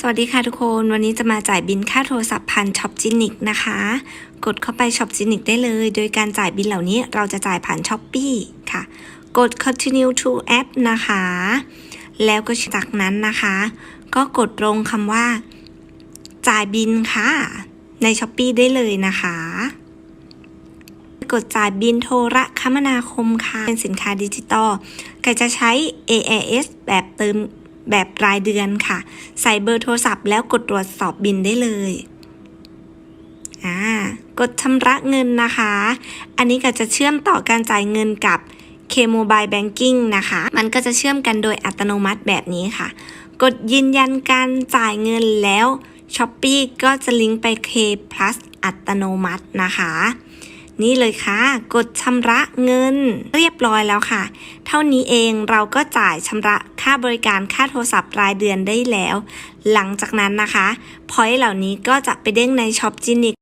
สวัสดีค่ะทุกคนวันนี้จะมาจ่ายบินค่าโทรศัพท์ผ่านช็อปจินิกนะคะ กดเข้าไปช็อปจินิกได้เลย โดยการจ่ายบินเหล่านี้เราจะจ่ายผ่านช้อปปี้ค่ะ กด continue to app นะคะ แล้วก็จากนั้นนะคะ ก็กดตรงคำว่า จ่ายบินค่ะ ในช้อปปีได้เลยนะคะ กดจ่ายบินโทรคมนาคมค่ะ เป็นสินค้าดิจิตอลก็จะใช้ AIS แบบเติม แบบรายเดือนค่ะ ใส่เบอร์โทรศัพท์แล้วกดตรวจสอบบินได้เลยอ่ากดชำระเงินนะคะ อันนี้ก็จะเชื่อมต่อการจ่ายเงินกับ K Mobile Banking นะคะ มันก็จะเชื่อมกันโดยอัตโนมัติแบบนี้ค่ะ กดยืนยันการจ่ายเงินแล้ว s h อ p e e ก็จะลิงก์ไป K Plus อัตโนมัตินะคะ นี่เลยค่ะ กดชำระเงิน เรียบร้อยแล้วค่ะ เท่านี้เองเราก็จ่ายชำระค่าบริการค่าโทรศัพท์รายเดือนได้แล้ว หลังจากนั้นนะคะพอยต์เหล่านี้ก็จะไปเด้งในช็อปจินิก